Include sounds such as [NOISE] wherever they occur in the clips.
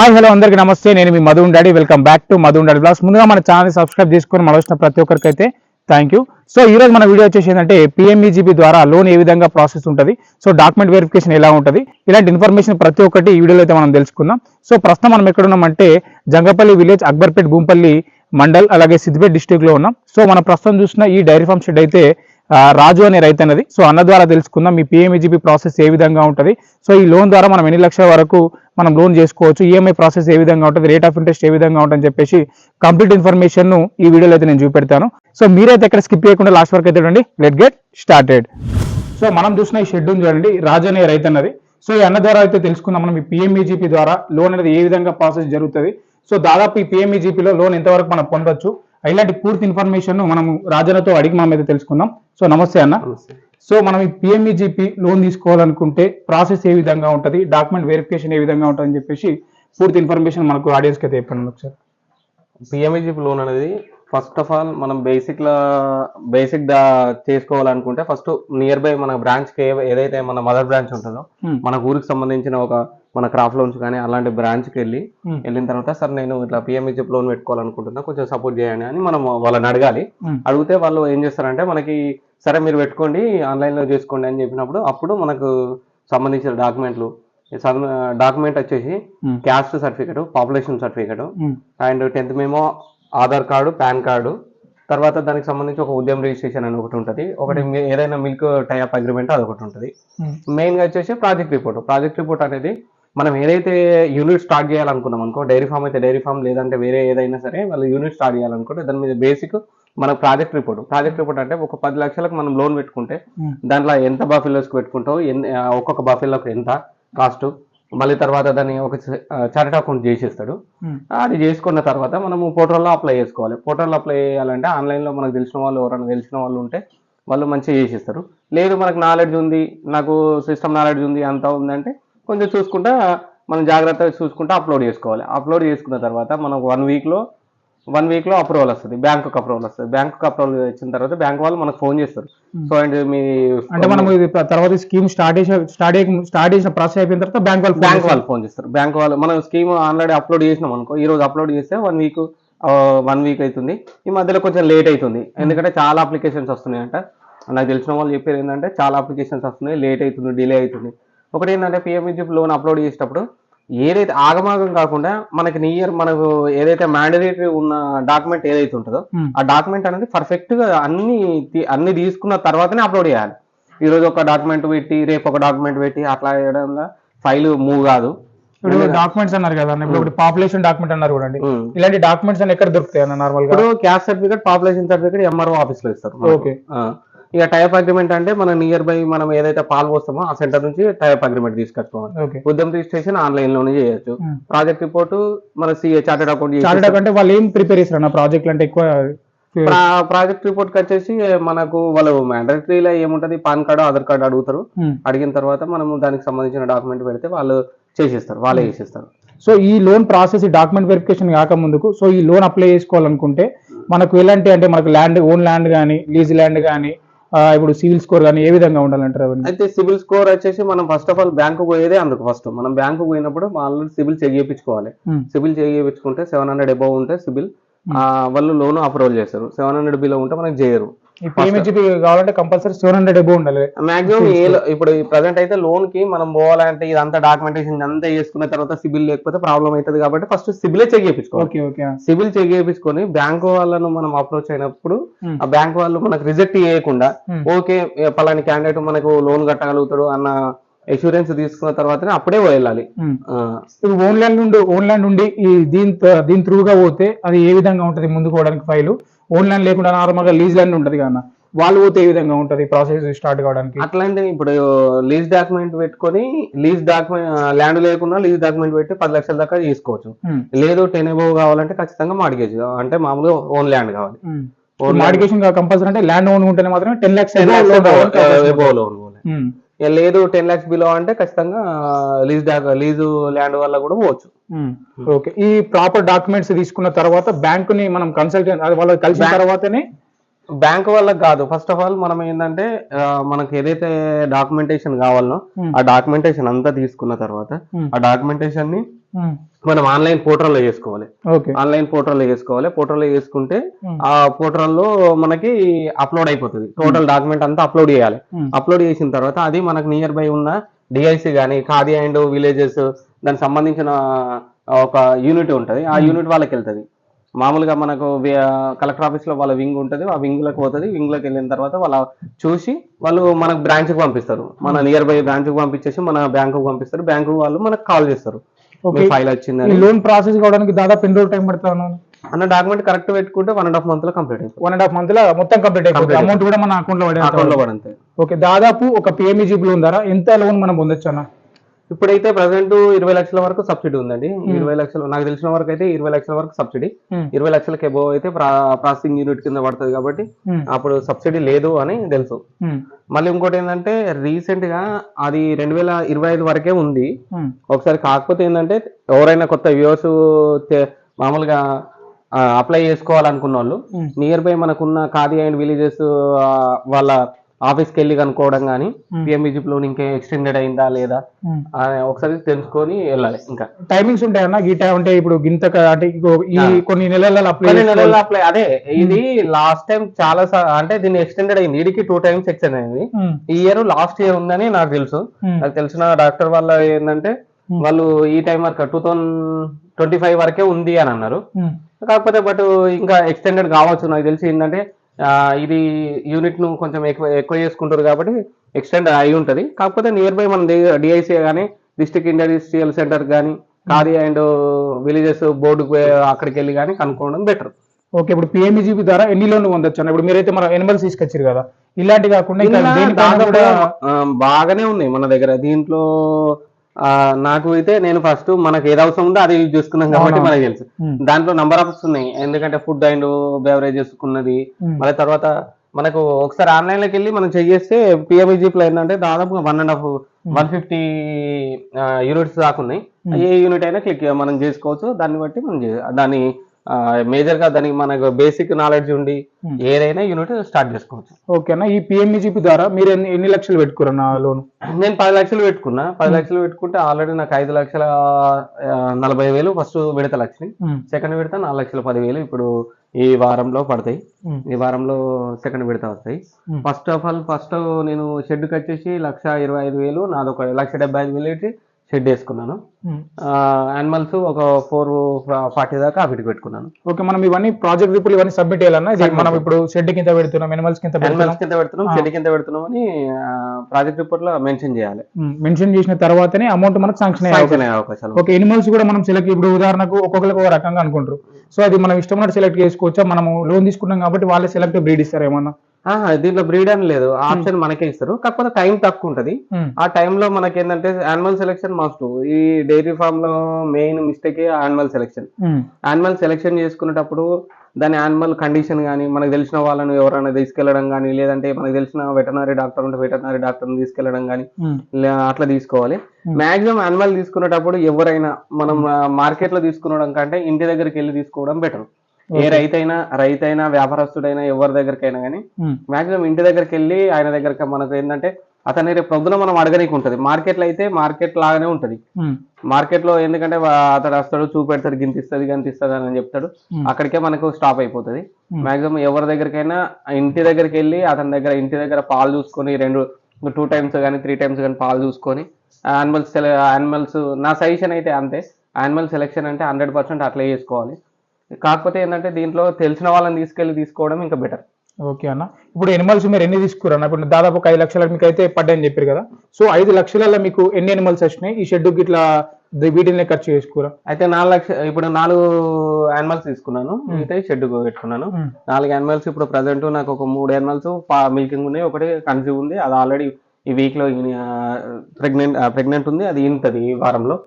Hi hello అందరికీ నమస్తే. నేను మీ Madhu daddy welcome back to Madhu daddy vlogs. ముందుగా మన ఛానల్ సబ్స్క్రైబ్ చేసుకొని మన వచ్చిన ప్రతి ఒక్కరికి అయితే థ్యాంక్ యూ. సో ఈ రోజు మన వీడియో వచ్చేసి ఏంటంటే పిఎంఈజీబీ ద్వారా లోన్ ఏ విధంగా ప్రాసెస్ ఉంటుంది సో డాక్యుమెంట్ వెరిఫికేషన్ ఎలా ఉంటుంది ఇలాంటి ఇన్ఫర్మేషన్ ప్రతి ఒక్కటి ఈ వీడియోలో అయితే మనం తెలుసుకుందాం. సో ప్రస్తుతం మనం ఎక్కడ ఉన్నామంటే జంగపల్లి విలేజ్ అక్బర్పేట్ భూంపల్లి మండల్ అలాగే సిద్దిపేట్ డిస్టిక్లో ఉన్నాం. సో మనం ప్రస్తుతం చూసిన ఈ డైరీ ఫామ్ షెడ్ అయితే రాజు అనే రైతు అన్నది సో అన్న ద్వారా తెలుసుకుందాం మీ పిఎంఈజీపీ ప్రాసెస్ ఏ విధంగా ఉంటుంది. సో ఈ లోన్ ద్వారా మనం ఎన్ని లక్షల వరకు మనం లోన్ చేసుకోవచ్చు ఈఎంఐ ప్రాసెస్ ఏ విధంగా ఉంటుంది రేట్ ఆఫ్ ఇంట్రెస్ట్ ఏ విధంగా ఉంటుందని చెప్పేసి కంప్లీట్ ఇన్ఫర్మేషన్ను ఈ వీడియోలో అయితే నేను చూపెడతాను. సో మీరైతే ఎక్కడ స్కిప్ చేయకుండా లాస్ట్ వరకు అయితే చూడండి. లెట్ గెట్ స్టార్టెడ్ సో మనం చూసిన ఈ షెడ్ చూడండి రాజు అనే రైతు అన్నది సో ఈ అన్న ద్వారా అయితే తెలుసుకుందాం మనం ఈ పిఎంఈజీపీ ద్వారా లోన్ అనేది ఏ విధంగా ప్రాసెస్ జరుగుతుంది. సో దాదాపు ఈ పిఎంఈజీపీలో లోన్ ఎంతవరకు మనం పొందొచ్చు? ఇలాంటి పూర్తి ఇన్ఫర్మేషన్ మనం రాజన్నతో అడిగి మనం అయితే తెలుసుకుందాం. సో నమస్తే అన్న. సో మనం ఈ పిఎంఈజీపీ లోన్ తీసుకోవాలనుకుంటే ప్రాసెస్ ఏ విధంగా ఉంటుంది డాక్యుమెంట్ వెరిఫికేషన్ ఏ విధంగా ఉంటుంది అని చెప్పేసి పూర్తి ఇన్ఫర్మేషన్ మనకు ఆడియన్స్కి అయితే చెప్పండి ఒకసారి పిఎంఈజీపీ లోన్ అనేది ఫస్ట్ ఆఫ్ ఆల్ మనం బేసిక్ లా బేసిక్ దా చేసుకోవాలనుకుంటే ఫస్ట్ నియర్ బై మన బ్రాంచ్ ఏదైతే మన మదర్ బ్రాంచ్ ఉంటుందో Hmm. మన ఊరికి సంబంధించిన ఒక మన క్రాఫ్ట్ లోన్స్ కానీ అలాంటి బ్రాంచ్కి వెళ్ళి. వెళ్ళిన తర్వాత సార్ నేను ఇట్లా పిఎంఈజీపీ లోన్ పెట్టుకోవాలనుకుంటున్నా కొంచెం సపోర్ట్ చేయండి అని మనం వాళ్ళని అడగాలి. అడిగితే వాళ్ళు ఏం చేస్తారంటే మనకి సరే మీరు పెట్టుకోండి ఆన్లైన్లో చేసుకోండి అని చెప్పినప్పుడు అప్పుడు మనకు సంబంధించిన డాక్యుమెంట్లు డాక్యుమెంట్ వచ్చేసి. Caste certificate population certificate and tenth మేము ఆధార్ కార్డు పాన్ కార్డు. తర్వాత దానికి సంబంధించి ఒక ఉద్యమ రిజిస్ట్రేషన్ అని ఒకటి ఉంటుంది. ఒకటి ఏదైనా మిల్క్ టైప్ అగ్రిమెంట్ అది ఒకటి ఉంటుంది. ఉమ్, మెయిన్గా వచ్చేసి ప్రాజెక్ట్ రిపోర్ట్ ప్రాజెక్ట్ రిపోర్ట్ అనేది మనం ఏదైతే యూనిట్ స్టార్ట్ చేయాలనుకున్నాం అనుకో డైరీ ఫామ్ అయితే డైరీ ఫామ్ లేదంటే వేరే ఏదైనా సరే వాళ్ళు యూనిట్ స్టార్ట్ చేయాలనుకుంటే దాని మీద బేసిక్ మన ప్రాజెక్ట్ రిపోర్ట్ ప్రాజెక్ట్ రిపోర్ట్ అంటే ఒక పది లక్షలకు మనం లోన్ పెట్టుకుంటే ఉమ్, దాంట్లో ఎంత బఫెలోస్కి పెట్టుకుంటావు ఒక్కొక్క బఫెలోకి ఎంత కాస్ట్ మళ్ళీ తర్వాత దాన్ని ఒక చార్ట్ అకౌంట్ చేసేస్తాడు. ఉమ్, అది చేసుకున్న తర్వాత మనము పోర్టల్లో అప్లై చేసుకోవాలి. పోర్టల్లో అప్లై చేయాలంటే ఆన్లైన్లో మనకు తెలిసిన వాళ్ళు ఎవరైనా తెలిసిన వాళ్ళు ఉంటే వాళ్ళు మంచిగా చేసిస్తారు. లేదు మనకు నాలెడ్జ్ ఉంది నాకు సిస్టమ్ నాలెడ్జ్ ఉంది అంతా ఉందంటే కొంచెం చూసుకుంటా మనం జాగ్రత్తగా చూసుకుంటా అప్లోడ్ చేసుకోవాలి. అప్లోడ్ చేసుకున్న తర్వాత మనకు వన్ వీక్లో వన్ వీక్లో అప్రూవల్ వస్తుంది. బ్యాంకుకి అప్రూవల్ వస్తుంది. బ్యాంకుకి అప్రూవల్ వచ్చిన తర్వాత బ్యాంక్ వాళ్ళు మనకు ఫోన్ చేస్తారు. సో అండ్ మీ అంటే మనం ఇది తర్వాత స్కీమ్ స్టార్ట్ చేసే స్టార్ట్ స్టార్ట్ చేసిన ప్రాసెస్ అయిపోయిన తర్వాత బ్యాంక్ వాళ్ళు బ్యాంక్ వాళ్ళు ఫోన్ చేస్తారు. బ్యాంక్ వాళ్ళు మనం స్కీమ్ ఆల్రెడీ అప్లోడ్ చేసినాం అనుకో ఈ రోజు అప్లోడ్ చేస్తే వన్ వీక్ వన్ వీక్ అవుతుంది ఈ మధ్యలో కొంచెం లేట్ అవుతుంది ఎందుకంటే చాలా అప్లికేషన్స్ వస్తున్నాయంట. నాకు తెలిసిన వాళ్ళు చెప్పేది ఏంటంటే చాలా అప్లికేషన్స్ వస్తున్నాయి లేట్ అవుతుంది డిలే అవుతుంది. ఒకటి ఏంటంటే పిఎంఈజీ లోన్ అప్లోడ్ చేసేటప్పుడు ఏదైతే ఆగమాగం కాకుండా మనకి నియర్ మనకు ఏదైతే మ్యాండేటరీ ఉన్న డాక్యుమెంట్ ఏదైతే ఉంటుందో Hmm. ఆ డాక్యుమెంట్ అనేది పర్ఫెక్ట్గా అన్ని అన్ని తీసుకున్న తర్వాతనే అప్లోడ్ చేయాలి ఈ రోజు ఒక డాక్యుమెంట్ పెట్టి రేపు ఒక డాక్యుమెంట్ పెట్టి అట్లా చేయడం వల్ల ఫైల్ మూవ్ కాదు ఇప్పుడు డాక్యుమెంట్స్ అన్నారు కదా ఇప్పుడు ఒకటి పాపులేషన్ డాక్యుమెంట్ అన్నారు చూడండి ఉమ్. ఇలాంటి డాక్యుమెంట్స్ ఎక్కడ దొరుకుతాయి అన్న నార్మల్గా ఇప్పుడు caste certificate population certificate MRO ఆఫీస్లో ఇస్తారు. ఓకే. ఇక టైప్ అగ్రిమెంట్ అంటే మన నియర్ బై మనం ఏదైతే పాలు పోస్తామో ఆ సెంటర్ నుంచి టైప్ అగ్రిమెంట్ తీసుకొచ్చుకోవాలి. ఓకే. ఉద్యమ రిజిస్ట్రేషన్ ఆన్లైన్లోనే చేయొచ్చు. ప్రాజెక్ట్ రిపోర్ట్ మన సిఏ చార్టెడ్ అకౌంట్ చార్టెడ్ అంటే వాళ్ళు ఏం ప్రిపేర్ చేస్తారు ప్రాజెక్ట్ అంటే ఎక్కువ ప్రాజెక్ట్ రిపోర్ట్ వచ్చేసి మనకు వాళ్ళు మ్యాండటరీలో ఏముంటది? పాన్ కార్డు ఆధార్ కార్డు అడుగుతారు. అడిగిన తర్వాత మనము దానికి సంబంధించిన డాక్యుమెంట్ పెడితే వాళ్ళు చేసేస్తారు వాళ్ళే చేసేస్తారు. సో ఈ లోన్ ప్రాసెస్ ఈ డాక్యుమెంట్ వెరిఫికేషన్ కాక ముందుకు సో ఈ లోన్ అప్లై చేసుకోవాలనుకుంటే మనకు ఎలాంటి అంటే మనకు ల్యాండ్ ఓన్ ల్యాండ్ కానీ లీజ్ ల్యాండ్ కానీ ఇప్పుడు సివిల్ స్కోర్ కానీ ఏ విధంగా ఉండాలంటారు అవన్నీ? అయితే సిబిల్ స్కోర్ వచ్చేసి మనం ఫస్ట్ ఆఫ్ ఆల్ బ్యాంకు పోయేదే అందుకు ఫస్ట్. మనం బ్యాంకు పోయినప్పుడు వాళ్ళు సిబిల్ చెక్ చేయించుకోవాలి. సిబిల్ చెక్ చేయించుకుంటే సెవెన్ హండ్రెడ్ అబౌవ్ ఉంటే సిబిల్ వాళ్ళు లోన్ అప్రూవల్ చేస్తారు. సెవెన్ హండ్రెడ్ బిలో ఉంటే మనకి చేయరు. కావాలంటే కంపల్సరీ సెవెన్ హండ్రెడ్ ఎబో ఉండాలి. మాక్సిమం ఏ ఇప్పుడు ప్రజెంట్ అయితే లోన్కి మనం పోవాలంటే ఇదంతా డాక్యుమెంటేషన్ అంతా చేసుకున్న తర్వాత సిబిల్ లేకపోతే ప్రాబ్లం అవుతుంది కాబట్టి ఫస్ట్ సిబిలే చెక్ చేయించుకోవాలి. ఓకే ఓకే సిబిల్ చెక్ చేయించుకొని బ్యాంకు వాళ్ళను మనం అప్రోచ్ అయినప్పుడు Hmm. ఆ బ్యాంక్ వాళ్ళు మనకు రిజెక్ట్ చేయకుండా Hmm. ఓకే పలాని క్యాండిడేట్ మనకు లోన్ కట్టగలుగుతాడు అన్న ఎష్యూరెన్స్ తీసుకున్న తర్వాతనే అప్పుడే వెళ్ళాలి ఇప్పుడు ఓన్ ల్యాండ్ నుండి ఓన్ ల్యాండ్ ఉండి ఈ దీని దీని త్రూగా పోతే అది ఏ విధంగా ఉంటుంది ముందుకు పోవడానికి ఫైల్ ఓన్ ల్యాండ్ లేకుండా నార్మల్గా లీజ్ ల్యాండ్ ఉంటుంది కదా వాళ్ళు పోతే ఏ విధంగా ఉంటుంది? ప్రాసెస్ స్టార్ట్ కావడానికి? అట్లాంటి ఇప్పుడు లీజ్ డాక్యుమెంట్ పెట్టుకొని లీజ్ డాక్యుమెంట్ ల్యాండ్ లేకుండా లీజ్ డాక్యుమెంట్ పెట్టి పది లక్షల దాకా తీసుకోవచ్చు. ఉమ్. లేదు టెన్ ఎబోవ్ కావాలంటే ఖచ్చితంగా మార్గేజ్ అంటే మామూలుగా ఓన్ ల్యాండ్ కావాలి. Land. మాడికేషన్ కంపల్సరీ అంటే ల్యాండ్ ఓన్ ఉంటేనే మాత్రమే టెన్ లాక్స్ లోన్ లేదు టెన్ ల్యాక్స్ బిలో అంటే ఖచ్చితంగా లీజ్ లీజు ల్యాండ్ వల్ల కూడా పోవచ్చు. ఓకే. ఈ ప్రాపర్ డాక్యుమెంట్స్ తీసుకున్న తర్వాత బ్యాంక్ని మనం కన్సల్ట్ వాళ్ళకి కలిసిన తర్వాతనే? బ్యాంక్ వాళ్ళకి కాదు. ఫస్ట్ ఆఫ్ ఆల్ మనం ఏంటంటే మనకి ఏదైతే డాక్యుమెంటేషన్ కావాలనో. ఆ డాక్యుమెంటేషన్ అంతా తీసుకున్న తర్వాత. ఆ డాక్యుమెంటేషన్ని మనం ఆన్లైన్ పోర్టల్లో చేసుకోవాలి. ఓకే. ఆన్లైన్ పోర్టల్లో చేసుకోవాలి. పోర్టల్లో చేసుకుంటే ఆ పోర్టల్లో మనకి అప్లోడ్ అయిపోతుంది. టోటల్ డాక్యుమెంట్ అంతా అప్లోడ్ చేయాలి. అప్లోడ్ చేసిన తర్వాత అది మనకు నియర్ బై ఉన్న డిఐసి కానీ ఖాదీ అండ్ విలేజెస్ దానికి సంబంధించిన ఒక యూనిట్ ఉంటుంది. ఆ యూనిట్ వాళ్ళకి వెళ్తుంది. మామూలుగా మనకు కలెక్టర్ ఆఫీస్లో వాళ్ళ వింగ్ ఉంటుంది. ఆ వింగ్లకు పోతుంది. వింగ్లోకి వెళ్ళిన తర్వాత వాళ్ళ చూసి వాళ్ళు మనకు బ్రాంచ్కి పంపిస్తారు. మన నియర్ బై బ్రాంచ్కి పంపించేసి మన బ్యాంకు పంపిస్తారు. బ్యాంకు వాళ్ళు మనకు కాల్ చేస్తారు. ఫైల్ వచ్చిందని. ఈ లోన్ ప్రాసెస్ కావడానికి దాదాపు ఎన్ని రోజులు టైం పడుతుంది అన్న? డాక్యుమెంట్ కరెక్ట్ పెట్టుకుంటే వన్ అండ్ హాఫ్ మంత్లో కంప్లీట్ అయిపోతుంది. వన్ అండ్ హాఫ్ మంత్లో మొత్తం కంప్లీట్ అయిపోతుంది. అమౌంట్ కూడా మన అకౌంట్లో అకౌంట్లో పడే పడంతే. ఓకే దాదాపు ఒక పిఎంఈజీపీ లోన్ ద్వారా ఎంత లోన్ మనం పొందొచ్చు అన్న? ఇప్పుడైతే ప్రజెంట్ ఇరవై లక్షల వరకు సబ్సిడీ ఉందండి. ఇరవై లక్షలు నాకు తెలిసిన వరకు అయితే ఇరవై లక్షల వరకు సబ్సిడీ. ఇరవై లక్షలకి ఎబో అయితే ప్రాసెసింగ్ యూనిట్ కింద పడుతుంది కాబట్టి. అప్పుడు సబ్సిడీ లేదు అని తెలుసు. మళ్ళీ ఇంకోటి ఏంటంటే రీసెంట్గా అది రెండు వేల ఇరవై ఐదు వరకే ఉంది. ఒకసారి కాకపోతే ఏంటంటే ఎవరైనా కొత్త వ్యూవర్స్ మామూలుగా అప్లై చేసుకోవాలనుకున్న వాళ్ళు. నియర్ బై మనకున్న ఖాదీ అండ్ విలేజెస్ వాళ్ళ ఆఫీస్కి వెళ్ళి కనుక్కోవడం కానీ పిఎంబిజిప్ లోన్ ఇంకా ఎక్స్టెండెడ్ అయిందా లేదా. అని ఒకసారి తెలుసుకొని వెళ్ళాలి ఇంకా. టైమింగ్స్ ఉంటాయన్న ఈ టైం అంటే ఇప్పుడు గింత అంటే ఈ కొన్ని నెలలలో అప్లై కొన్ని నెలల్లో అప్లై అదే ఇది లాస్ట్ టైం చాలా సా- అంటే దీన్ని ఎక్స్టెండెడ్ అయింది. వీడికి టూ టైమ్స్ ఎక్స్టెండ్ అయింది. ఈ ఇయర్ లాస్ట్ ఇయర్ ఉందని నాకు తెలుసు. నాకు తెలిసిన డాక్టర్ వాళ్ళ ఏంటంటే వాళ్ళు ఈ టైం వరకు టూ థౌసండ్ ట్వంటీ ఫైవ్ వరకే ఉంది అని అన్నారు. కాకపోతే బట్ ఇంకా ఎక్స్టెండెడ్ కావచ్చు. నాకు తెలిసి ఏంటంటే ఇది యూనిట్ను కొంచెం ఎక్కువ ఎక్కువ చేసుకుంటారు కాబట్టి ఎక్స్టెండ్ అయి ఉంటది. కాకపోతే నియర్ బై మన డిఐసి కానీ డిస్ట్రిక్ట్ ఇండస్ట్రియల్ సెంటర్ కానీ ఖాదీ అండ్ విలేజెస్ బోర్డుకు అక్కడికి వెళ్ళి కానీ కనుక్కోవడం బెటర్ ఓకే ఇప్పుడు పిఎంఈజీపీ ద్వారా ఎన్ని లోన్లు పొందొచ్చు ఇప్పుడు మీరైతే మన ఎనిమల్స్ తీసుకొచ్చారు కదా. ఇలాంటి కాకుండా బాగానే ఉన్నాయి మన దగ్గర. దీంట్లో నాకు అయితే నేను ఫస్ట్ మనకి ఏది అవసరం ఉందో అది యూజ్ చేసుకున్నాం కాబట్టి. మనకి తెలుసు. దాంట్లో నంబర్ ఆఫ్ ఉన్నాయి. ఎందుకంటే ఫుడ్ అండ్ బెవరేజెస్ ఉన్నది మళ్ళీ తర్వాత మనకు ఒకసారి ఆన్లైన్లోకి వెళ్ళి మనం చెయ్యేస్తే పిఎంఈజీప్లో ఏంటంటే దాదాపు one and half one fifty units దాకా ఉన్నాయి. ఏ యూనిట్ అయినా క్లిక్ మనం చేసుకోవచ్చు. దాన్ని బట్టి మనం దాన్ని మేజర్గా దానికి మనకు బేసిక్ నాలెడ్జ్ ఉండి Hmm. ఏదైనా యూనిట్ స్టార్ట్ చేసుకోవచ్చు. ఓకే అన్న ఈ పిఎంఈజీపీ ద్వారా మీరు ఎన్ని ఎన్ని లక్షలు పెట్టుకురన్న లోన్? నేను పది లక్షలు పెట్టుకున్నా. పది లక్షలు పెట్టుకుంటే ఆల్రెడీ నాకు ఐదు లక్షల నలభై వేలు ఫస్ట్ విడత లక్షని సెకండ్ విడత నాలుగు లక్షల పదివేలు ఇప్పుడు ఈ వారంలో పడతాయి. ఈ వారంలో సెకండ్ విడత వస్తాయి. Hmm. First of all first నేను షెడ్కి వచ్చేసి లక్ష ఇరవై ఐదు వేలు నాదొక లక్ష డెబ్బై ఐదు వేలు షెడ్ వేసుకున్నాను. యానిమల్స్ ఒక ఫోర్ ఫార్టీ దాకా వీటికి పెట్టుకున్నాను. ఓకే మనం ఇవన్నీ ప్రాజెక్ట్ రిపోర్ట్ ఇవన్నీ సబ్మిట్ చేయాలన్నా? మనం ఇప్పుడు షెడ్ కింద పెడుతున్నాం ఎనిమల్స్ కింద పెడుతున్నాం? యానిమల్స్ కింద పెడుతున్నాం షెడ్ కింద పెడుతున్నాం అని ప్రాజెక్ట్ రిపోర్ట్లో మెన్షన్ చేయాలి. మెన్షన్ చేసిన తర్వాతనే అమౌంట్ మనకు శాంక్షన్ అయ్యే అవకాశాలు. ఓకే ఎనిమల్స్ కూడా మనం సెలెక్ట్ ఇప్పుడు ఉదాహరణకు ఒక్కొక్కరికి ఒక రకంగా అనుకుంటారు. సో అది మనం ఇష్టం సెలెక్ట్ చేసుకోవచ్చా? మనము లోన్ తీసుకున్నాం కాబట్టి వాళ్ళే సెలెక్ట్ బ్రీడ్ ఇస్తారు ఏమన్నా? దీంట్లో బ్రీడ్ అని లేదు. ఆప్షన్ మనకే ఇస్తారు. కాకపోతే టైం తక్కువ ఉంటది. ఆ టైంలో మనకి ఏంటంటే యానిమల్ సెలెక్షన్ మస్ట్ ఈ డైరీ ఫామ్లో main mistake animal selection animal selection చేసుకునేటప్పుడు దాని యానిమల్ కండిషన్ కానీ మనకు తెలిసిన వాళ్ళని ఎవరైనా తీసుకెళ్ళడం కానీ లేదంటే మనకు తెలిసిన వెటనరీ డాక్టర్ ఉంటే వెటనరీ డాక్టర్ని తీసుకెళ్ళడం కానీ అట్లా తీసుకోవాలి. మాక్సిమం యానిమల్ తీసుకునేటప్పుడు ఎవరైనా మనం మార్కెట్లో తీసుకునడం కంటే ఇంటి దగ్గరికి వెళ్ళి తీసుకోవడం బెటర్ ఏ రైతైనా రైతైనా వ్యాపారస్తుడైనా ఎవరి దగ్గరికైనా కానీ మాక్సిమం ఇంటి దగ్గరికి వెళ్ళి ఆయన దగ్గరికి మనకు ఏంటంటే అతని రేపు పొద్దున మనం అడగనీకి ఉంటుంది. మార్కెట్లో అయితే మార్కెట్ లాగానే ఉంటుంది. మార్కెట్లో ఎందుకంటే అతడు వస్తాడు చూపెడతాడు గింతిస్తుంది గంతిస్తుంది అని చెప్తాడు. అక్కడికే మనకు స్టాప్ అయిపోతుంది. మాక్సిమం ఎవరి దగ్గరికైనా ఇంటి దగ్గరికి వెళ్ళి అతని దగ్గర ఇంటి దగ్గర పాలు చూసుకొని రెండు టూ టైమ్స్ కానీ త్రీ టైమ్స్ కానీ పాలు చూసుకొని యానిమల్స్ యానిమల్స్ నా సజెషన్ అయితే అంతే. యానిమల్ సెలెక్షన్ అంటే హండ్రెడ్ పర్సెంట్ అట్లే చేసుకోవాలి. కాకపోతే ఏంటంటే దీంట్లో తెలిసిన వాళ్ళని తీసుకెళ్ళి తీసుకోవడం ఇంకా బెటర్ ఓకే అన్న. ఇప్పుడు ఎనిమల్స్ మీరు ఎన్ని తీసుకురన్న ఇప్పుడు దాదాపు ఒక ఐదు లక్షల మీకు అయితే పడ్డాయని చెప్పారు కదా. సో ఐదు లక్షలలో మీకు ఎన్ని ఎనిమల్స్ వచ్చినాయి? ఈ షెడ్ ఇట్లా వీటిని ఖర్చు చేసుకురా? అయితే నాలుగు లక్ష ఇప్పుడు నాలుగు యానిమల్స్ తీసుకున్నాను. మిగతా షెడ్ పెట్టుకున్నాను. నాలుగు యానిమల్స్ ఇప్పుడు ప్రజెంట్ నాకు ఒక మూడు యానిమల్స్ మిల్కింగ్ ఉన్నాయి. ఒకటి కన్సీవ్ ఉంది. అది ఆల్రెడీ ఈ వీక్లో ప్రెగ్నెంట్ ప్రెగ్నెంట్ ఉంది. అది ఇంతది ఈ వారంలో.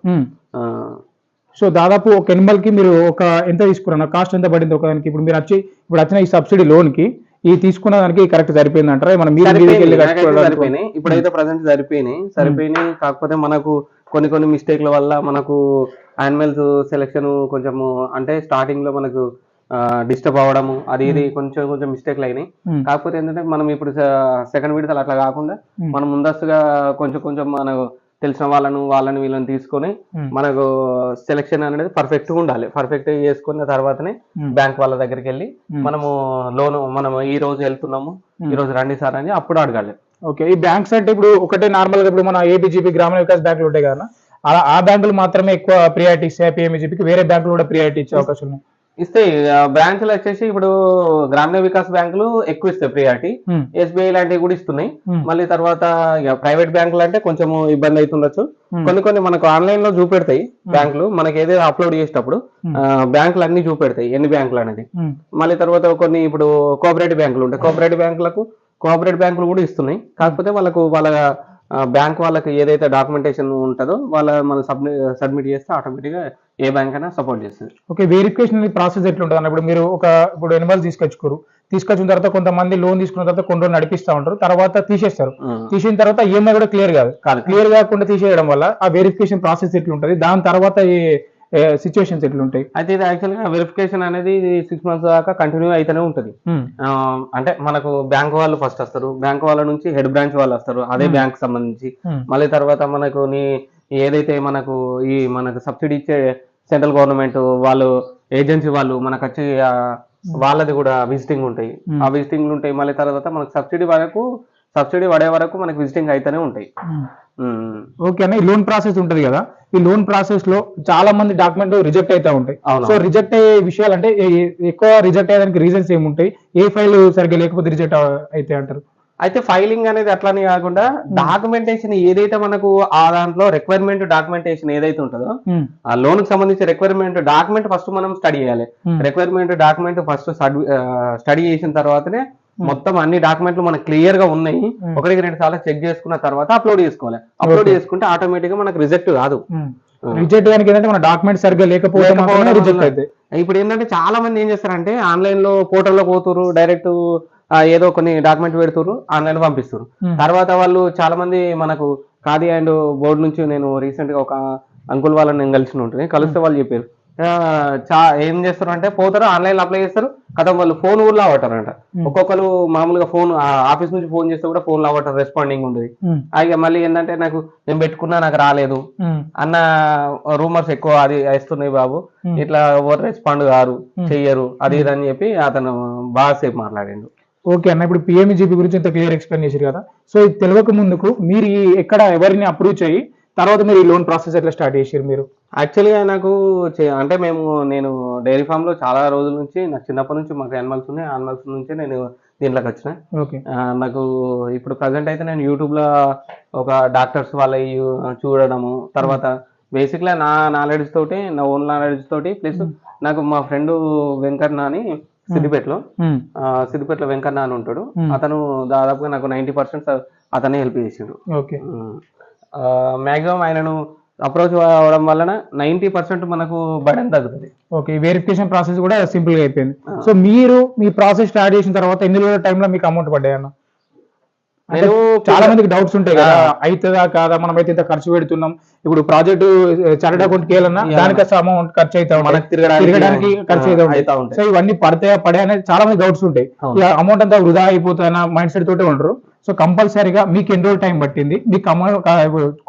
సో దాదాపు ఒక ఎనిమల్కి మీరు ఒక ఎంత తీసుకురన్న కాస్ట్ ఎంత పడింది ఒక దానికి ఇప్పుడు మీరు వచ్చి ఇప్పుడు వచ్చిన ఈ సబ్సిడీ లోన్కి ఈ తీసుకున్న దానికి కరెక్ట్ సరిపోయింది అంటారా మనం సరిపోయినాయి. ఇప్పుడైతే ప్రజెంట్ సరిపోయినాయి. సరిపోయినాయి. కాకపోతే మనకు కొన్ని కొన్ని మిస్టేక్ల వల్ల మనకు యానిమల్స్ సెలెక్షన్ కొంచెము అంటే స్టార్టింగ్లో మనకు డిస్టర్బ్ అవ్వడము అది ఇది కొంచెం కొంచెం మిస్టేక్లు అయినాయి. కాకపోతే ఏంటంటే మనం ఇప్పుడు సెకండ్ విడతలు అట్లా కాకుండా. మనం ముందస్తుగా కొంచెం కొంచెం మనకు తెలిసిన వాళ్ళను వాళ్ళని వీళ్ళని తీసుకొని. మనకు సెలెక్షన్ అనేది పర్ఫెక్ట్గా ఉండాలి పర్ఫెక్ట్ చేసుకున్న తర్వాతనే. బ్యాంక్ వాళ్ళ దగ్గరికి వెళ్ళి. మనము లోన్ మనం ఈ రోజు వెళ్తున్నాము ఈ రోజు రండి సార్ అని అప్పుడు అడగాలి ఓకే ఈ బ్యాంక్స్ అంటే ఇప్పుడు ఒకటే నార్మల్గా ఇప్పుడు మన ఏబిజిపి గ్రామీణ వికాస్ బ్యాంకులు ఉంటాయి కదా అలా ఆ బ్యాంకులు మాత్రమే ఎక్కువ ప్రియారిటీ ఇస్తాయి పిఎంఈజీపీకి వేరే బ్యాంకులు కూడా ప్రియారిటీ ఇచ్చే అవకాశం ఉంది ఇస్తే బ్రాంచ్లు వచ్చేసి ఇప్పుడు గ్రామీణ వికాస్ బ్యాంకులు ఎక్కువ ఇస్తాయి ప్రియారిటీ Hmm. ఎస్బీఐ లాంటివి కూడా ఇస్తున్నాయి Hmm. మళ్ళీ తర్వాత ప్రైవేట్ బ్యాంకులు అంటే కొంచెం ఇబ్బంది అవుతుండొచ్చు Hmm. కొన్ని కొన్ని మనకు ఆన్లైన్లో చూపెడతాయి బ్యాంకులు మనకి ఏదైతే అప్లోడ్ చేసేటప్పుడు Hmm. బ్యాంకులు అన్ని చూపెడతాయి ఎన్ని బ్యాంకులు అనేది. మళ్ళీ తర్వాత కొన్ని ఇప్పుడు కోఆపరేటివ్ బ్యాంకులు ఉంటాయి కోఆపరేటివ్ బ్యాంకులకు కోఆపరేటివ్ బ్యాంకులు కూడా ఇస్తున్నాయి కాకపోతే వాళ్ళకు వాళ్ళ బ్యాంక్ వాళ్ళకి ఏదైతే డాక్యుమెంటేషన్ ఉంటుందో వాళ్ళ మనం సబ్మిట్ సబ్మిట్ చేస్తే ఆటోమేటిక్గా ఏ బ్యాంక్ అయినా సపోర్ట్ చేస్తుంది. ఓకే వెరిఫికేషన్ ప్రాసెస్ ఎట్లా ఉంటుంది ఇప్పుడు మీరు ఒక ఇప్పుడు ఎనిమల్ తీసుకొచ్చుకోరు. తీసుకొచ్చిన తర్వాత కొంతమంది లోన్ తీసుకున్న తర్వాత కొన్ని రోజులు నడిపిస్తా ఉంటారు తర్వాత తీసేస్తారు. తీసిన తర్వాత ఈఎంఐ కూడా క్లియర్ కాదు. కాదు క్లియర్ కాకుండా తీసేయడం వల్ల ఆ వెరిఫికేషన్ ప్రాసెస్ ఎట్లా ఉంటుంది దాని తర్వాత సిచ్యువేషన్స్ ఎట్లుంటాయి? అయితే ఇది యాక్చువల్గా వెరిఫికేషన్ అనేది సిక్స్ మంత్స్ దాకా కంటిన్యూ అయితేనే ఉంటుంది. ఆ, అంటే మనకు బ్యాంక్ వాళ్ళు ఫస్ట్ వస్తారు. బ్యాంక్ వాళ్ళ నుంచి హెడ్ బ్రాంచ్ వాళ్ళు వస్తారు. అదే బ్యాంక్ సంబంధించి. ఉమ్. మళ్ళీ తర్వాత మనకు నీ ఏదైతే మనకు ఈ మనకు సబ్సిడీ ఇచ్చే సెంట్రల్ గవర్నమెంట్ వాళ్ళు ఏజెన్సీ వాళ్ళు మనకు వచ్చి వాళ్ళది కూడా విజిటింగ్ ఉంటాయి. ఆ విజిటింగ్ ఉంటాయి మళ్ళీ తర్వాత మనకు సబ్సిడీ వరకు సబ్సిడీ పడే వరకు మనకు విజిటింగ్ అయితేనే ఉంటాయి. ఓకే అన్న ఈ లోన్ ప్రాసెస్ ఉంటది కదా ఈ లోన్ ప్రాసెస్లో చాలా మంది డాక్యుమెంట్ రిజెక్ట్ అవుతా ఉంటాయి. సో రిజెక్ట్ అయ్యే విషయాలు అంటే ఎక్కువ రిజెక్ట్ అయ్యేదానికి రీజన్స్ ఏముంటాయి? ఏ ఫైల్ సరిగ్గా లేకపోతే రిజెక్ట్ అయితే అంటారు? అయితే ఫైలింగ్ అనేది అట్లానే కాకుండా డాక్యుమెంటేషన్ ఏదైతే మనకు ఆ దాంట్లో రిక్వైర్మెంట్ డాక్యుమెంటేషన్ ఏదైతే ఉంటుందో. ఆ లోన్కి సంబంధించి రిక్వైర్మెంట్ డాక్యుమెంట్ ఫస్ట్ మనం స్టడీ చేయాలి. రిక్వైర్మెంట్ డాక్యుమెంట్ ఫస్ట్ స్టడీ చేసిన తర్వాతనే మొత్తం అన్ని డాక్యుమెంట్లు మనకు క్లియర్గా ఉన్నాయి. ఒకటికి రెండు సార్లు చెక్ చేసుకున్న తర్వాత అప్లోడ్ చేసుకోవాలి. అప్లోడ్ చేసుకుంటే ఆటోమేటిక్గా మనకు రిజెక్ట్ కాదు. రిజెక్ట్ ఏంటంటే మన డాక్యుమెంట్ సరిగ్గా లేకపోతే రిజెక్ట్ అయితే ఇప్పుడు ఏంటంటే చాలా మంది ఏం చేస్తారంటే ఆన్లైన్లో పోర్టల్లో పోతురు డైరెక్ట్ ఏదో కొన్ని డాక్యుమెంట్ పెడుతురు ఆన్లైన్ పంపిస్తారు Hmm. తర్వాత వాళ్ళు చాలా మంది మనకు ఖాదీ అండ్ బోర్డు నుంచి నేను రీసెంట్గా ఒక అంకుల్ వాళ్ళని నేను కలిసి ఉంటుంది కలిస్తే వాళ్ళు చెప్పారు. చా ఏం చేస్తారు అంటే పోతారు ఆన్లైన్ అప్లై చేస్తారు కదా వాళ్ళు ఫోన్ ఊర్లో అవ్వటారంట ఒక్కొక్కరు మామూలుగా ఫోన్ ఆఫీస్ నుంచి ఫోన్ చేస్తే కూడా ఫోన్లో అవ్వటం రెస్పాండింగ్ ఉండదు. ఇక మళ్ళీ ఏంటంటే నాకు నేను పెట్టుకున్నా నాకు రాలేదు. అన్న రూమర్స్ ఎక్కువ అది వేస్తున్నాయి బాబు. ఇట్లా ఎవరు రెస్పాండ్ కారు చెయ్యరు అది ఇది అని చెప్పి అతను బాగా సేపు మాట్లాడిండు. ఓకే అన్న ఇప్పుడు పిఎంఈజీపీ గురించి ఇంత క్లియర్ ఎక్స్ప్లెయిన్ చేశారు కదా. సో ఇది తెలియక ముందుకు మీరు ఈ ఎక్కడ ఎవరిని అప్రూవ్ చేయి తర్వాత మీరు ఈ లోన్ ప్రాసెస్ ఎట్లా స్టార్ట్ చేసారు మీరు? యాక్చువల్గా నాకు అంటే మేము నేను డైరీ ఫామ్లో చాలా రోజుల నుంచి నాకు చిన్నప్పటి నుంచి మాకు యానిమల్స్ ఉన్నాయి యానిమల్స్ నుంచి నేను దీంట్లోకి వచ్చిన. నాకు ఇప్పుడు ప్రజెంట్ అయితే నేను యూట్యూబ్లో ఒక డాక్టర్స్ వాళ్ళ చూడడము తర్వాత బేసిక్గా నా నాలెడ్జ్ తోటి నా ఓన్ నాలెడ్జ్ తోటి ప్లస్ నాకు మా ఫ్రెండ్ వెంకన్న అని సిద్దిపేటలో. సిద్దిపేటలో వెంకన్న అని ఉంటాడు. అతను దాదాపుగా నాకు నైంటీ పర్సెంట్ అతనే హెల్ప్ చేసిండు. ఓకే. మ్యాక్సిమం ఆయనను అప్రోచ్ అవ్వడం వలన నైంటీ పర్సెంట్ మనకు బడన్ తగ్గుతుంది. ఓకే వెరిఫికేషన్ ప్రాసెస్ కూడా సింపుల్గా అయిపోయింది సో మీరు మీ ప్రాసెస్ స్టార్ట్ చేసిన తర్వాత ఎన్ని రోజుల టైంలో మీకు అమౌంట్ పడ్డాయి అన్న అంటే నేను చాలా మందికి డౌట్స్ ఉంటాయి కదా. అవుతుందా కాదా? మనం అయితే ఇంత ఖర్చు పెడుతున్నాం. ఇప్పుడు ప్రాజెక్ట్ చార్టెడ్ అకౌంట్ కేయాలన్నా. దానికి అమౌంట్ ఖర్చు అవుతా. మనకు తిరగడానికి ఖర్చు అవుతా ఉంటాయి. సో ఇవన్నీ పడతాయా పడే అనేది చాలా మంది డౌట్స్ ఉంటాయి. అమౌంట్ అంతా వృధా అయిపోతాయన్న మైండ్ సెట్ తోటే ఉంటారు సో కంపల్సరీగా మీకు ఎన్ని రోజులు టైం పట్టింది? మీకు అమౌంట్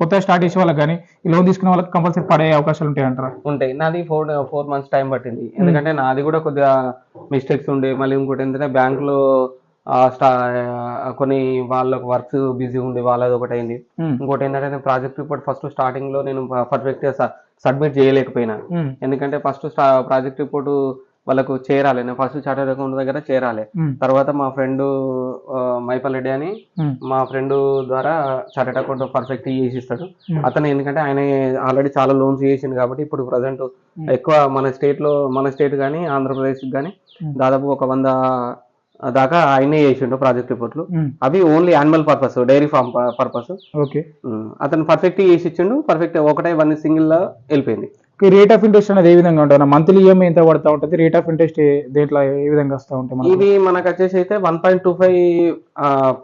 కొత్తగా స్టార్ట్ చేసే వాళ్ళకి కానీ ఈ లోన్ తీసుకునే వాళ్ళకి కంపల్సరీ పడే అవకాశాలు ఉంటాయి అంటారా? ఉంటాయి. నాది ఫోర్ ఫోర్ మంత్స్ టైం పట్టింది. ఎందుకంటే నాది కూడా కొద్దిగా మిస్టేక్స్ ఉండే. మళ్ళీ ఇంకోటి ఏంటంటే బ్యాంక్లో స్టా కొన్ని వాళ్ళకి వర్క్స్ బిజీ ఉండి వాళ్ళది ఒకటి అయింది. ఇంకోటి ఏంటంటే నేను ప్రాజెక్ట్ రిపోర్ట్ ఫస్ట్ స్టార్టింగ్లో నేను పర్ఫెక్ట్ సబ్మిట్ చేయలేకపోయినా. ఎందుకంటే ఫస్ట్ ప్రాజెక్ట్ రిపోర్ట్ వాళ్ళకు చేరాలి నేను ఫస్ట్ చార్టెడ్ అకౌంట్ దగ్గర చేరాలి. తర్వాత మా ఫ్రెండ్ మైపల్ రెడ్డి అని. మా ఫ్రెండ్ ద్వారా చార్టెడ్ అకౌంట్ పర్ఫెక్ట్ చేసి ఇస్తాడు. అతను ఎందుకంటే ఆయన ఆల్రెడీ చాలా లోన్స్ చేసిండు కాబట్టి ఇప్పుడు ప్రజెంట్ ఎక్కువ మన స్టేట్లో మన స్టేట్ కానీ ఆంధ్రప్రదేశ్ కానీ. దాదాపు ఒక వంద దాకా ఆయనే చేసిండు ప్రాజెక్ట్ రిపోర్ట్లు. అవి only animal purpose dairy farm purpose. Okay. అతను పర్ఫెక్ట్ చేసి ఇచ్చిండు పర్ఫెక్ట్ ఒకటే వన్ సింగిల్లో వెళ్ళిపోయింది. రేట్ ఆఫ్ ఇంట్రెస్ట్ అనేది ఏ విధంగా ఉంటుంది? మంత్లీ ఈఎంఐ ఎంత పడతా ఉంటుంది? రేట్ ఆఫ్ ఇంట్రెస్ట్ దేంట్లో ఏ విధంగా వస్తూ మనకి? ఇది మనకు వచ్చేసి అయితే one point two five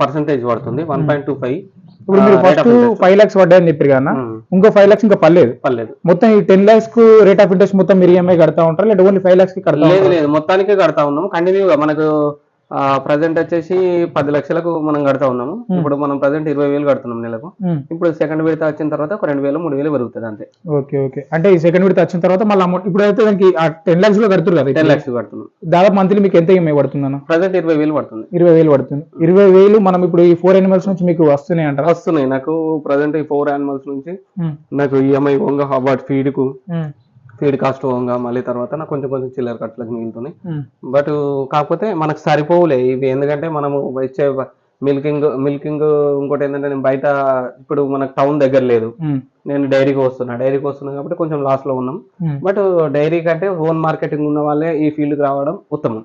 percentage పడుతుంది. వన్ పాయింట్ టూ ఫైవ్ ఇప్పుడు మీరు ఫస్ట్ ఫైవ్ లాక్స్ పడ్డాయని చెప్పారు కదా ఇంకో ఫైవ్ లాక్స్ ఇంకా పర్లేదు పర్లేదు మొత్తం ఈ టెన్ లాక్స్కు రేట్ ఆఫ్ ఇంట్రెస్ట్ మొత్తం మీరు ఈఎంఐ కడతా ఉంటారా? లేదా ఓన్లీ ఫైవ్ లాక్స్కి కడతా లేదు లేదు. మొత్తానికి కడతా ఉన్నాం కంటిన్యూగా మనకు ప్రజెంట్ వచ్చేసి పది లక్షలకు మనం కడతా ఉన్నాము. ఇప్పుడు మనం ప్రజెంట్ ఇరవై వేలు కడుతున్నాం నెలకు. ఇప్పుడు సెకండ్ విడత వచ్చిన తర్వాత ఒక రెండు వేలు మూడు వేలు పెరుగుతుంది అంతే. Okay okay. అంటే ఈ సెకండ్ విడత వచ్చిన తర్వాత మళ్ళీ అమౌంట్ ఇప్పుడు అయితే దానికి టెన్ లాక్స్లో కడుతురు కదా టెన్. లాక్స్ కడుతున్నాం. దాదాపు మంత్లీ మీకు ఎంత ఈఎంఐ పడుతుంది అన్న? ప్రజెంట్ ఇరవై వేలు పడుతుంది. ఇరవై వేలు పడుతుంది. ఇరవై వేలు మనం ఇప్పుడు ఈ ఫోర్ ఎనిమల్స్ నుంచి మీకు వస్తున్నాయి అంటారా? వస్తున్నాయి. నాకు ప్రజెంట్ ఈ ఫోర్ యానిమల్స్ నుంచి. నాకు ఈఎంఐ ఓంగా వాటి ఫీడ్కు. ఫీడ్ కాస్ట్ ఓంగా మళ్ళీ తర్వాత నాకు కొంచెం కొంచెం చిల్లర ఖర్చులకు మిగులుతున్నాయి. బట్ కాకపోతే మనకు సరిపోవులే ఇవి ఎందుకంటే మనము ఇచ్చే మిల్కింగ్ మిల్కింగ్ ఇంకోటి ఏంటంటే నేను బయట ఇప్పుడు మనకు టౌన్ దగ్గర లేదు. నేను డైరీకి వస్తున్నా డైరీకి వస్తున్నా కాబట్టి కొంచెం లాస్లో ఉన్నాం. బట్ డైరీ కంటే ఓన్ మార్కెటింగ్ ఉన్న వాళ్ళే ఈ ఫీల్డ్కి రావడం ఉత్తమం.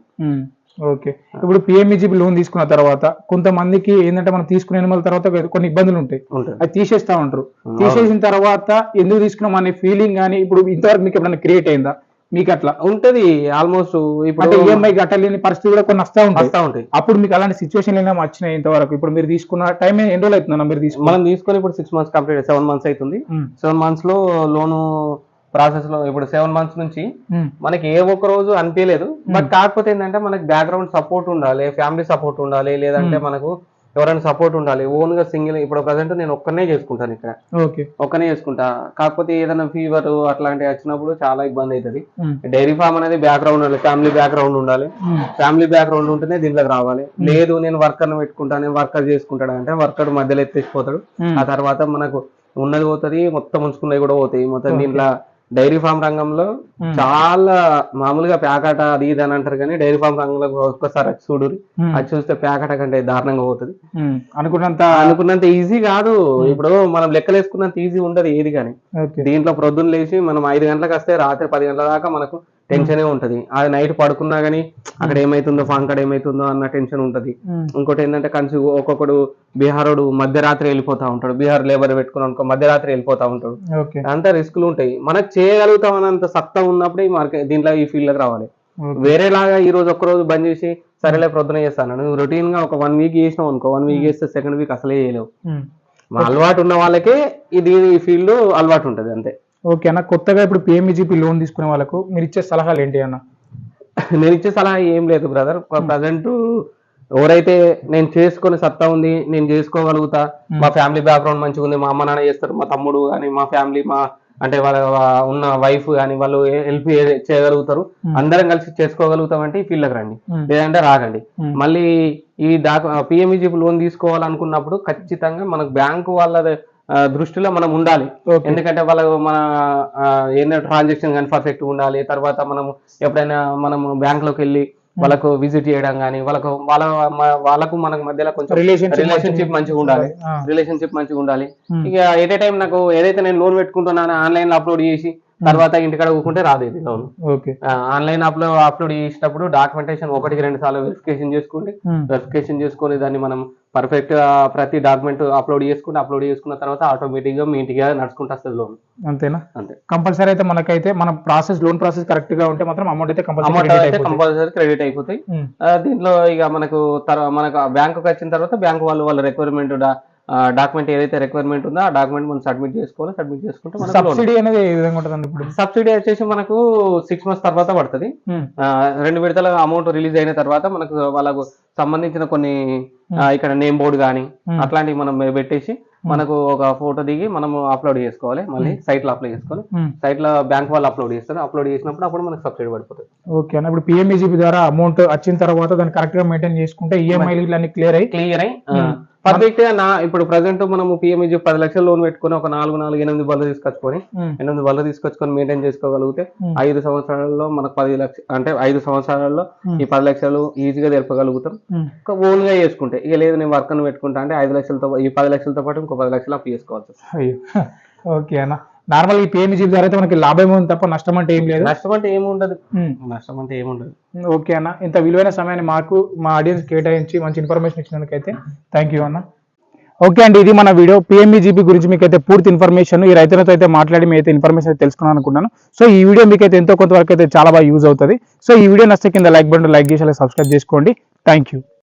ఓకే. ఇప్పుడు పిఎంఈజీపీ లోన్ తీసుకున్న తర్వాత కొంతమందికి ఏంటంటే మనం తీసుకునే ఎనిమల్ తర్వాత కొన్ని ఇబ్బందులు ఉంటాయి. అది తీసేస్తా ఉంటారు. తీసేసిన తర్వాత ఎందుకు తీసుకున్నాం అనే ఫీలింగ్ కానీ ఇప్పుడు ఇంతవరకు మీకు ఎప్పుడైనా క్రియేట్ అయిందా? మీకు అట్లా? ఉంటది. ఆల్మోస్ట్ ఇప్పుడు ఈఎంఐ కట్టలేని పరిస్థితి కూడా కొన్ని వస్తా ఉంటాయి. వస్తా ఉంటాయి. అప్పుడు మీకు అలాంటి సిచ్యువేషన్ ఏమైనా వచ్చినాయి ఇంతవరకు? ఇప్పుడు మీరు తీసుకున్న టైం ఎన్ని రోజులు అవుతుందన్న మీరు తీసుకున్న? మనం తీసుకొని ఇప్పుడు six months complete seven months అవుతుంది. సెవెన్ మంత్స్లో లోను ప్రాసెస్లో ఇప్పుడు సెవెన్ మంత్స్ నుంచి ఉమ్. మనకి ఏ ఒక్క రోజు అనిపించలేదు. బట్ కాకపోతే ఏంటంటే మనకి బ్యాక్గ్రౌండ్ సపోర్ట్ ఉండాలి ఫ్యామిలీ సపోర్ట్ ఉండాలి లేదంటే మనకు ఎవరైనా సపోర్ట్ ఉండాలి. ఓన్గా సింగిల్ ఇప్పుడు ప్రజెంట్ నేను ఒక్కనే చేసుకుంటాను ఇక్కడ. ఒక్కనే చేసుకుంటా. కాకపోతే ఏదైనా ఫీవర్ అట్లాంటివి వచ్చినప్పుడు చాలా ఇబ్బంది అవుతుంది. డైరీ ఫామ్ అనేది బ్యాక్గ్రౌండ్ ఉండాలి ఫ్యామిలీ బ్యాక్గ్రౌండ్ ఉండాలి. ఫ్యామిలీ బ్యాక్గ్రౌండ్ ఉంటేనే దీంట్లోకి రావాలి. లేదు నేను వర్కర్ పెట్టుకుంటా నేను వర్కర్ చేసుకుంటాడు అంటే వర్కర్ మధ్యలో ఎత్తేసిపోతాడు. ఆ తర్వాత మనకు ఉన్నది పోతుంది మొత్తం ఉంచుకున్నవి కూడా పోతాయి మొత్తం దీంట్లో డైరీ ఫామ్ రంగంలో. చాలా మామూలుగా ప్యాకాట అది ఇది అని అంటారు కానీ డైరీ ఫామ్ రంగంలో ఒక్కసారి వచ్చి చూడు. అది చూస్తే ప్యాకాట కంటే దారుణంగా పోతుంది. అనుకున్నంత అనుకున్నంత ఈజీ కాదు ఇప్పుడు మనం లెక్కలు వేసుకున్నంత ఈజీ ఉండదు ఏది కానీ దీంట్లో ప్రొద్దున లేచి మనం ఐదు గంటలకు వస్తే రాత్రి పది గంటల దాకా మనకు టెన్షనే ఉంటది. అది నైట్ పడుకున్నా గానీ అక్కడ ఏమైతుందో ఫాంకడ ఏమైతుందో అన్న టెన్షన్ ఉంటది. ఇంకోటి ఏంటంటే కన్సి ఒక్కొక్కడు బీహారోడు మధ్యరాత్రి వెళ్ళిపోతా ఉంటాడు. బీహార్ లేబర్ పెట్టుకుని అనుకో మధ్యరాత్రి వెళ్ళిపోతా ఉంటాడు. అంతా రిస్కులు ఉంటాయి. మనకు చేయగలుగుతాం అన్నంత సత్తా ఉన్నప్పుడే మార్కెట్ దీంట్లో ఈ ఫీల్డ్లోకి రావాలి. వేరేలాగా ఈ రోజు ఒక్క రోజు బంద్ చేసి సరేలే ప్రొద్దున చేస్తాను నువ్వు రొటీన్గా ఒక వన్ వీక్ చేసినావు అనుకో వన్ వీక్ చేస్తే సెకండ్ వీక్ అసలే చేయలేవు. అలవాటు ఉన్న వాళ్ళకే ఇది ఈ ఫీల్డ్ అలవాటు ఉంటది అంతే. ఓకే అన్న కొత్తగా ఇప్పుడు పిఎంఈజీపీ లోన్ తీసుకునే వాళ్ళకు మీరు ఇచ్చే సలహాలు ఏంటి అన్న? నేను ఇచ్చే సలహా ఏం లేదు బ్రదర్. ప్రజెంట్ ఎవరైతే నేను చేసుకొని సత్తా ఉంది నేను చేసుకోగలుగుతా. మా ఫ్యామిలీ బ్యాక్గ్రౌండ్ మంచిగా ఉంది మా అమ్మ నాన్న చేస్తారు మా తమ్ముడు కానీ మా ఫ్యామిలీ మా అంటే వాళ్ళ ఉన్న వైఫ్ కానీ వాళ్ళు హెల్ప్ చేయగలుగుతారు. అందరం కలిసి చేసుకోగలుగుతాం అంటే ఈ ఫీల్డ్కి రండి. Hmm. లేదంటే రాకండి. Hmm. మళ్ళీ ఈ డాక్ పిఎంఈజీ లోన్ తీసుకోవాలనుకున్నప్పుడు ఖచ్చితంగా మనకు బ్యాంకు వాళ్ళ దృష్టిలో మనం ఉండాలి. ఎందుకంటే వాళ్ళ మన ఏంటంటే ట్రాన్సాక్షన్ కానీ పర్ఫెక్ట్ ఉండాలి. తర్వాత మనం ఎప్పుడైనా మనం బ్యాంక్లోకి వెళ్ళి వాళ్ళకు విజిట్ చేయడం కానీ వాళ్ళకు వాళ్ళ వాళ్ళకు మనకు మధ్యలో కొంచెం రిలేషన్షిప్ మంచిగా ఉండాలి. రిలేషన్షిప్ మంచిగా ఉండాలి. ఇక ఎట్ ఏ టైం నాకు ఏదైతే నేను లోన్ పెట్టుకుంటున్నానో ఆన్లైన్లో అప్లోడ్ చేసి తర్వాత ఇంటికాడ ఊకుంటే రాదు ఇది లోన్ ఆన్లైన్ అప్లో అప్లోడ్ చేసేటప్పుడు డాక్యుమెంటేషన్ ఒకటికి రెండు సార్లు వెరిఫికేషన్ చేసుకోండి. వెరిఫికేషన్ చేసుకొని దాన్ని మనం పర్ఫెక్ట్ ప్రతి డాక్యుమెంట్ అప్లోడ్ చేసుకుని అప్లోడ్ చేసుకున్న తర్వాత ఆటోమేటిక్గా మీ ఇంటికి నడుచుకుంటూ వస్తుంది లోన్ అంతేనా? అంతే. కంపల్సరీ అయితే మనకైతే మన ప్రాసెస్ లోన్ ప్రాసెస్ కరెక్ట్గా ఉంటే మాత్రం అమౌంట్ అయితే అమౌంట్ కంపల్సరీ అయితే కంపల్సరీ క్రెడిట్ అయిపోతాయి. దీంట్లో ఇక మనకు తర్వా- మనకు బ్యాంకుకి వచ్చిన తర్వాత బ్యాంక్ వాళ్ళు వాళ్ళ రిక్వైర్మెంట్ డాక్యుమెంట్ ఏదైతే రిక్వైర్మెంట్ ఉందో ఆ డాక్యుమెంట్ మనం సబ్మిట్ చేసుకోవాలి. సబ్మిట్ చేసుకుంటే మనకు. సబ్సిడీ అనేది ఏ విధంగా ఉంటుందండి ఇప్పుడు? సబ్సిడీ వచ్చేసి మనకు సిక్స్ మంత్స్ తర్వాత పడుతుంది. ఆ, రెండు విడతల అమౌంట్ రిలీజ్ అయిన తర్వాత మనకు వాళ్ళకు సంబంధించిన కొన్ని ఆ, ఇక్కడ నేమ్ బోర్డు కానీ Hmm. అట్లాంటివి మనం పెట్టేసి మనకు ఒక ఫోటో దిగి మనము అప్లోడ్ చేసుకోవాలి. మళ్ళీ సైట్లో అప్లై చేసుకోవాలి. సైట్లో బ్యాంక్ వాళ్ళు అప్లోడ్ చేస్తారు. అప్లోడ్ చేసినప్పుడు అప్పుడు మనకు సబ్సిడీ పడిపోతుంది. ఓకే ఇప్పుడు పిఎంఈజీపీ ద్వారా అమౌంట్ వచ్చిన తర్వాత దాన్ని కరెక్ట్గా మెయింటైన్ చేసుకుంటే E అన్ని క్లియర్ అయ్యి క్లియర్ అయి పర్ఫెక్ట్గా నా ఇప్పుడు ప్రజెంట్ మనము పిఎంఈజీ పది లక్షలు లోన్ పెట్టుకొని ఒక నాలుగు నాలుగు ఎనిమిది బళ్ళు తీసుకొచ్చుకొని. ఎనిమిది బళ్ళు తీసుకొచ్చుకొని మెయింటైన్ చేసుకోగలిగితే. ఐదు సంవత్సరాలలో మనకు పది లక్ష అంటే ఐదు సంవత్సరాలలో. ఈ పది లక్షలు ఈజీగా తెలపగలుగుతాం ఓన్గా చేసుకుంటే ఇక లేదు నేను వర్క్ పెట్టుకుంటా అంటే ఐదు లక్షలతో ఈ పది లక్షలతో పాటు ఇంకో పది లక్షలు అప్పు చేసుకోవచ్చు [LAUGHS] ఓకే అన్న నార్మల్ ఈ పిఎంఈజీపీ ద్వారా అయితే మనకి లాభం ఉంది తప్ప నష్టం అంటే ఏం లేదు. నష్టం అంటే ఏముండదు. నష్టం అంటే ఏముండదు. ఓకే అన్న. ఇంత విలువైన సమయాన్ని మాకు మా ఆడియన్స్ కేటాయించి మంచి ఇన్ఫర్మేషన్ ఇచ్చినందుకైతే థ్యాంక్ యూ అన్న. ఓకే అండి ఇది మన వీడియో. పిఎంఈజీపీ గురించి మీకు అయితే పూర్తి ఇన్ఫర్మేషన్ ఈ రైతులతో అయితే మాట్లాడి మీ అయితే ఇన్ఫర్మేషన్ అయితే తెలుసుకున్నాను అనుకుంటున్నాను సో ఈ వీడియో మీకు అయితే ఎంతో కొంతవరకు అయితే చాలా బాగా యూజ్ అవుతుంది. సో ఈ వీడియో నచ్చితే కింద లైక్ బటన్ లైక్ చేసి సబ్స్క్రైబ్ చేసుకోండి. Thank you